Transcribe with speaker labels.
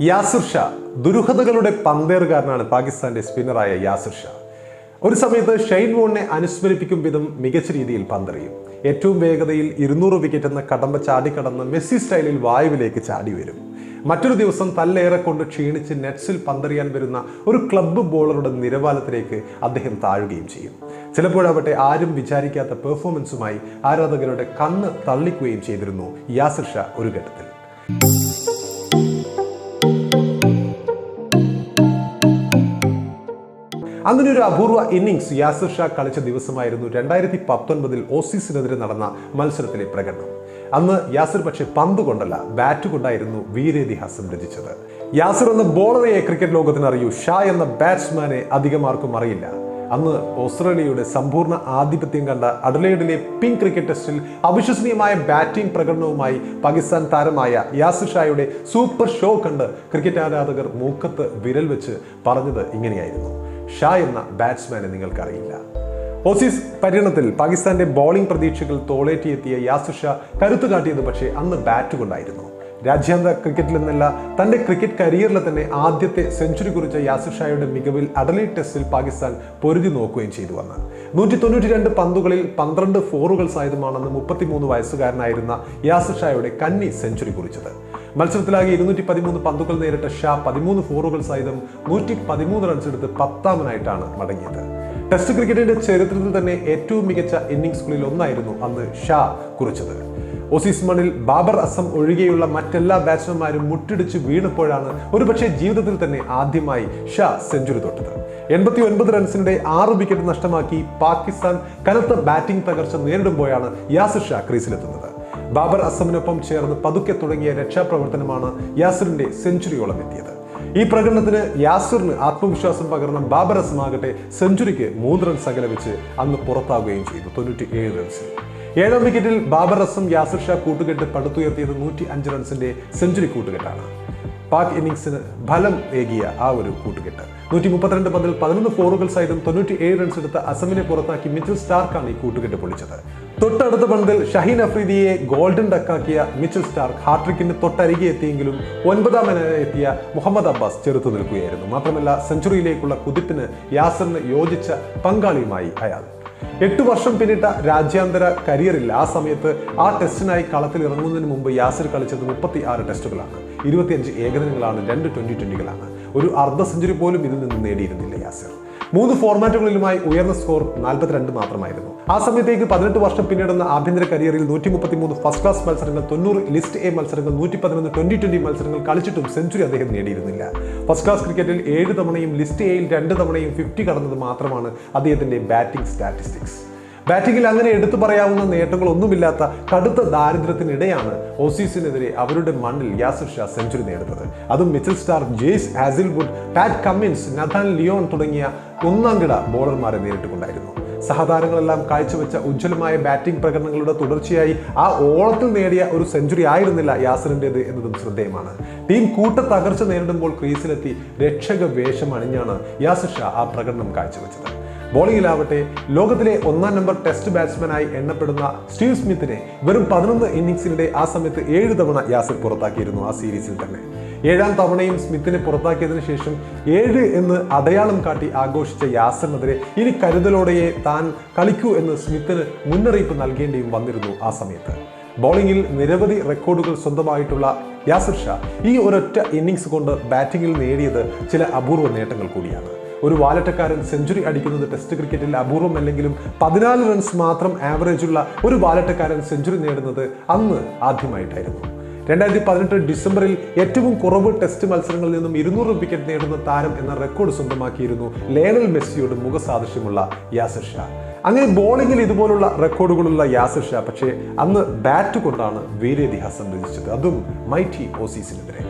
Speaker 1: യാസിർ ഷാ ദുരൂഹതകളുടെ പന്തേറുകാരനാണ് പാകിസ്ഥാന്റെ സ്പിന്നറായ യാസിർ ഷാ. ഒരു സമയത്ത് ഷെയ്ൻ വോണിനെ അനുസ്മരിപ്പിക്കും വിധം മികച്ച രീതിയിൽ പന്തെറിയും. ഏറ്റവും വേഗതയിൽ ഇരുന്നൂറ് വിക്കറ്റ് എന്ന കടമ്പ ചാടിക്കടന്ന് മെസ്സി സ്റ്റൈലിൽ വായുവിലേക്ക് ചാടി വരും. മറ്റൊരു ദിവസം തല്ലേറെ കൊണ്ട് ക്ഷീണിച്ച് നെറ്റ്സിൽ പന്തെറിയാൻ വരുന്ന ഒരു ക്ലബ്ബ് ബോളറുടെ നിരവാലത്തിലേക്ക് അദ്ദേഹം താഴുകയും ചെയ്യും. ചിലപ്പോഴാവട്ടെ ആരും വിചാരിക്കാത്ത പെർഫോമൻസുമായി ആരാധകരുടെ കണ്ണ് തള്ളിക്കുകയും ചെയ്തിരുന്നു യാസിർ ഒരു ഘട്ടത്തിൽ. അങ്ങനെ ഒരു അപൂർവ ഇന്നിംഗ്സ് യാസിർ ഷാ കളിച്ച ദിവസമായിരുന്നു രണ്ടായിരത്തി പത്തൊൻപതിൽ ഓസീസിനെതിരെ നടന്ന മത്സരത്തിലെ പ്രകടനം. അന്ന് യാസിർ പക്ഷെ പന്ത് കൊണ്ടല്ല ബാറ്റ് കൊണ്ടായിരുന്നു വീരേതിഹാസം രചിച്ചത്. യാസിർ എന്ന ബോളറയെ ക്രിക്കറ്റ് ലോകത്തിന് അറിയൂ ഷാ എന്ന ബാറ്റ്സ്മാനെ അധികം ആർക്കും അറിയില്ല. അന്ന് ഓസ്ട്രേലിയയുടെ സമ്പൂർണ ആധിപത്യം കണ്ട അഡലേഡിലെ പിങ്ക് ക്രിക്കറ്റ് ടെസ്റ്റിൽ അവിശ്വസനീയമായ ബാറ്റിംഗ് പ്രകടനവുമായി പാകിസ്ഥാൻ താരമായ യാസിർ ഷായുടെ സൂപ്പർ ഷോ കണ്ട് ക്രിക്കറ്റ് ആരാധകർ മൂക്കത്ത് വിരൽ വെച്ച് പറഞ്ഞത് ഇങ്ങനെയായിരുന്നു. ഷാ എന്ന ബാറ്റ്സ്മാനെ നിങ്ങൾക്കറിയില്ല. ഓസീസ് പര്യടനത്തിൽ പാകിസ്ഥാന്റെ ബോളിംഗ് പ്രതീക്ഷകൾ തോളേറ്റിയെത്തിയ യാസിർ ഷാ കരുത്തു കാട്ടിയത് പക്ഷേ അന്ന് ബാറ്റ് കൊണ്ടായിരുന്നു. രാജ്യാന്തര ക്രിക്കറ്റിൽ നിന്നല്ല തന്റെ ക്രിക്കറ്റ് കരിയറിലെ തന്നെ ആദ്യത്തെ സെഞ്ചുറി കുറിച്ച യാസിർ ഷായുടെ മികവിൽ അഡലി ടെസ്റ്റിൽ പാകിസ്ഥാൻ പൊരുതി നോക്കുകയും ചെയ്തു വന്ന് നൂറ്റി തൊണ്ണൂറ്റി രണ്ട് പന്തുകളിൽ പന്ത്രണ്ട് ഫോറുകൾ സായുധമാണെന്ന് മുപ്പത്തിമൂന്ന് വയസ്സുകാരനായിരുന്ന യാസു ഷായുടെ കന്നി സെഞ്ചുറി കുറിച്ചത്. മത്സരത്തിലാകെ ഇരുന്നൂറ്റി പതിമൂന്ന് പന്തുകൾ നേരിട്ട ഷാ പതിമൂന്ന് ഫോറുകൾ സഹിതം നൂറ്റി പതിമൂന്ന് റൺസ് എടുത്ത് പത്താമനായിട്ടാണ് മടങ്ങിയത്. ടെസ്റ്റ് ക്രിക്കറ്റിന്റെ ചരിത്രത്തിൽ തന്നെ ഏറ്റവും മികച്ച ഇന്നിംഗ്സുകളിൽ ഒന്നായിരുന്നു അന്ന് ഷാ കുറിച്ചത്. ഓസീസ് മണിൽ ബാബർ അസം ഒഴികെയുള്ള മറ്റെല്ലാ ബാറ്റ്സ്മാൻമാരും മുട്ടിടിച്ച് വീണപ്പോഴാണ് ഒരുപക്ഷെ ജീവിതത്തിൽ തന്നെ ആദ്യമായി ഷാ സെഞ്ചുറി തൊട്ടത്. എൺപത്തി ഒൻപത് റൺസിനിടെ ആറ് വിക്കറ്റ് നഷ്ടമാക്കി പാകിസ്ഥാൻ കനത്ത ബാറ്റിംഗ് തകർച്ച നേരിടുമ്പോഴാണ് യാസിർ ഷാ ക്രീസിലെത്തുന്നത് ബാബർ അസമിനൊപ്പം ചേർന്ന് പതുക്കെ തുടങ്ങിയ രക്ഷാപ്രവർത്തനമാണ് യാസിറിന്റെ സെഞ്ചുറിയോളം എത്തിയത്. ഈ പ്രകടനത്തിന് യാസിറിന് ആത്മവിശ്വാസം പകർന്ന ബാബർ അസം ആകട്ടെ സെഞ്ചുറിക്ക് മൂന്ന് റൺസ് അകലെ വെച്ച് അന്ന് പുറത്താവുകയും ചെയ്തു തൊണ്ണൂറ്റി ഏഴ് റൺസിൽ. ഏഴാം വിക്കറ്റിൽ ബാബർ അസം യാസിർ ഷാ കൂട്ടുകെട്ട് പടുത്തുയർത്തിയത് നൂറ്റി അഞ്ച് റൺസിന്റെ സെഞ്ചുറി കൂട്ടുകെട്ടാണ്. പാക് ഇന്നിംഗ്സിന് ഫലം ഏകിയ ആ ഒരു കൂട്ടുകെട്ട്. നൂറ്റി മുപ്പത്തിരണ്ട് പന്തിൽ പതിനൊന്ന് ഫോറുകൾ സഹിതം തൊണ്ണൂറ്റി ഏഴ് റൺസ് എടുത്ത അസമിനെ പുറത്താക്കി മിച്ചൽ സ്റ്റാർക്കാണ് ഈ കൂട്ടുകെട്ട് പൊളിച്ചത് തൊട്ടടുത്ത പന്തിൽ ഷഹീൻ അഫ്രീദിയെ ഗോൾഡൻ ഡക്കാക്കിയ മിച്ചൽ സ്റ്റാർക്ക് ഹാട്രിക്കിന് തൊട്ടരികെ എത്തിയെങ്കിലും ഒൻപതാം എത്തിയ മുഹമ്മദ് അബ്ബാസ് ചെറുത്തു നിൽക്കുകയായിരുന്നു. മാത്രമല്ല സെഞ്ചുറിയിലേക്കുള്ള കുതിപ്പിന് യാസറിന് യോജിച്ച പങ്കാളിയുമായി അയാൾ. എട്ട് വർഷം പിന്നിട്ട രാജ്യാന്തര കരിയറിൽ ആ സമയത്ത് ആ ടെസ്റ്റിനായി കളത്തിൽ ഇറങ്ങുന്നതിന് മുമ്പ് യാസിർ കളിച്ചത് മുപ്പത്തി ആറ് ടെസ്റ്റുകളാണ്. ഇരുപത്തിയഞ്ച് ഏകദിനങ്ങളാണ് രണ്ട് ട്വന്റി ട്വന്റികളാണ് ഒരു അർദ്ധ സെഞ്ചുറി പോലും ഇതിൽ നിന്ന് നേടിയിരുന്നില്ല യാസിർ. മൂന്ന് ഫോർമാറ്റുകളിലുമായി ഉയർന്ന സ്കോർ നാൽപ്പത്തിരണ്ട് മാത്രമായിരുന്നു. ആ സമയത്തേക്ക് പതിനെട്ട് വർഷം പിന്നിടുന്ന ആഭ്യന്തര കരിയറിൽ നൂറ്റി മുപ്പത്തിമൂന്ന് ഫസ്റ്റ് ക്ലാസ് മത്സരങ്ങൾ തൊണ്ണൂറ് ലിസ്റ്റ് എ മത്സരങ്ങൾ നൂറ്റി പതിനൊന്ന് ട്വന്റി ട്വന്റി മത്സരങ്ങൾ കളിച്ചിട്ടും സെഞ്ചുറി അദ്ദേഹം നേടിയിരുന്നില്ല. ഫസ്റ്റ് ക്ലാസ് ക്രിക്കറ്റിൽ ഏഴ് തവണയും ലിസ്റ്റ് എയിൽ രണ്ട് തവണയും ഫിഫ്റ്റി കടന്നത് മാത്രമാണ് അദ്ദേഹത്തിന്റെ ബാറ്റിംഗ് സ്റ്റാറ്റിസ്റ്റിക്സ്. ബാറ്റിംഗിൽ അങ്ങനെ എടുത്തു പറയാവുന്ന നേട്ടങ്ങളൊന്നുമില്ലാത്ത കടുത്ത ദാരിദ്ര്യത്തിനിടെയാണ് ഓസീസിനെതിരെ അവരുടെ മണ്ണിൽ യാസിർ ഷാ സെഞ്ചുറി നേടുന്നത്. അതും Mitchell Starc Jaise Hazlewood Pat Cummins Nathan Lyon തുടങ്ങിയ ഒന്നാംകിട ബോളർമാരെ നേരിട്ടുകൊണ്ടായിരുന്നു. സഹതാരങ്ങളെല്ലാം കാഴ്ചവെച്ച ഉജ്ജ്വലമായ ബാറ്റിംഗ് പ്രകടനങ്ങളുടെ തുടർച്ചയായി ആ ഓളത്തിൽ നേടിയ ഒരു സെഞ്ചുറി ആയിരുന്നില്ല യാസിറിന്റെത് എന്നതും ശ്രദ്ധേയമാണ്. ടീം കൂട്ട തകർച്ച നേരിടുമ്പോൾ ക്രീസിലെത്തി രക്ഷക വേഷം അണിഞ്ഞാണ് യാസിർ ഷാ ആ പ്രകടനം കാഴ്ചവെച്ചത്. ബോളിംഗിലാവട്ടെ ലോകത്തിലെ ഒന്നാം നമ്പർ ടെസ്റ്റ് ബാറ്റ്സ്മാനായി എണ്ണപ്പെടുന്ന സ്റ്റീവ് സ്മിത്തിനെ വെറും പതിനൊന്ന് ഇന്നിംഗ്സിനിടെ ആ സമയത്ത് ഏഴ് തവണ യാസിർ പുറത്താക്കിയിരുന്നു ആ സീരീസിൽ തന്നെ. ഏഴാം തവണയും സ്മിത്തിനെ പുറത്താക്കിയതിനു ശേഷം ഏഴ് എന്ന് അടയാളം കാട്ടി ആഘോഷിച്ച യാസറിനെതിരെ ഇനി കരുതലോടെയെ താൻ കളിക്കൂ എന്ന് സ്മിത്തിന് മുന്നറിയിപ്പ് നൽകേണ്ടിയും വന്നിരുന്നു ആ സമയത്ത്. ബോളിംഗിൽ നിരവധി റെക്കോർഡുകൾ സ്വന്തമായിട്ടുള്ള യാസിർ ഷാ ഈ ഒരൊറ്റ ഇന്നിംഗ്സ് കൊണ്ട് ബാറ്റിംഗിൽ നേടിയത് ചില അപൂർവ നേട്ടങ്ങൾ കൂടിയാണ്. ഒരു വാലറ്റക്കാരൻ സെഞ്ചുറി അടിക്കുന്നത് ടെസ്റ്റ് ക്രിക്കറ്റിൽ അപൂർവമല്ലെങ്കിലും പതിനാല് റൺസ് മാത്രം ആവറേജുള്ള ഒരു വാലറ്റക്കാരൻ സെഞ്ചുറി നേടുന്നത് അന്ന് ആദ്യമായിട്ടായിരുന്നു. രണ്ടായിരത്തി പതിനെട്ട് ഡിസംബറിൽ ഏറ്റവും കുറവ് ടെസ്റ്റ് മത്സരങ്ങളിൽ നിന്നും ഇരുന്നൂറ് വിക്കറ്റ് നേടുന്ന താരം എന്ന റെക്കോർഡ് സ്വന്തമാക്കിയിരുന്നു ലേണൽ മെസ്സിയോട് മുഖസാദൃശ്യമുള്ള യാസർ ഷാ. അങ്ങനെ ബോളിംഗിൽ ഇതുപോലുള്ള റെക്കോർഡുകളുള്ള യാസർ ഷാ പക്ഷേ അന്ന് ബാറ്റ് കൊണ്ടാണ് വീരേതിഹാസം രചിച്ചത്. അതും മൈറ്റി ഓസീസിനെതിരെ